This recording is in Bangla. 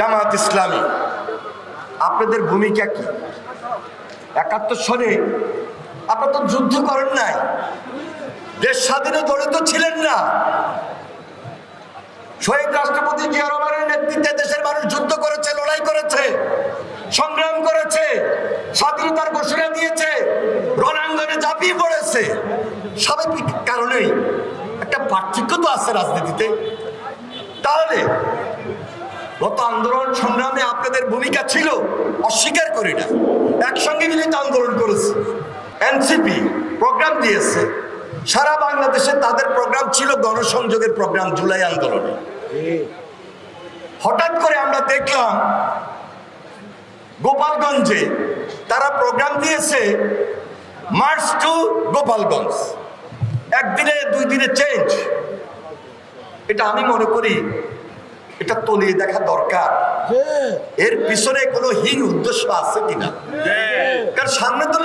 জামাত ইসলামী। আপনাদের ভূমিকা কি? একাত্তর সনে আপনারা তো যুদ্ধ করেন নাই। দেশ স্বাধীনে জড়িত ছিলেন না। শহীদ রাষ্ট্রপতি জিয়া রহমানের নেতৃত্বে দেশের মানুষ যুদ্ধ করেছে, লড়াই করেছে, সংগ্রাম করেছে, স্বাধীনতার ঘোষণা দিয়েছে, রণাঙ্গনে ঝাঁপিয়ে পড়েছে। স্বাভাবিক কারণেই একটা পার্থক্য তো আছে রাজনীতিতে। তাহলে গত আন্দোলন সংগ্রামে আপনাদের ভূমিকা ছিল, অস্বীকার করি না। একসঙ্গে মিলে তো আন্দোলন করেছে। এনসিপি প্রোগ্রাম দিয়েছে। সারা বাংলাদেশে তাদের প্রোগ্রাম ছিল গণসংযোগের প্রোগ্রাম, জুলাই আন্দোলনে। হঠাৎ করে আমরা দেখলাম, গোপালগঞ্জে তারা প্রোগ্রাম দিয়েছে, মার্চ টু গোপালগঞ্জ। একদিনে, দুই দিনে চেঞ্জ। এটা আমি মনে করি এটা তলিয়ে দেখা দরকার। এর পিছনে কোনো হীন উদ্দেশ্য আছে কিনা? কারণ সামনে তো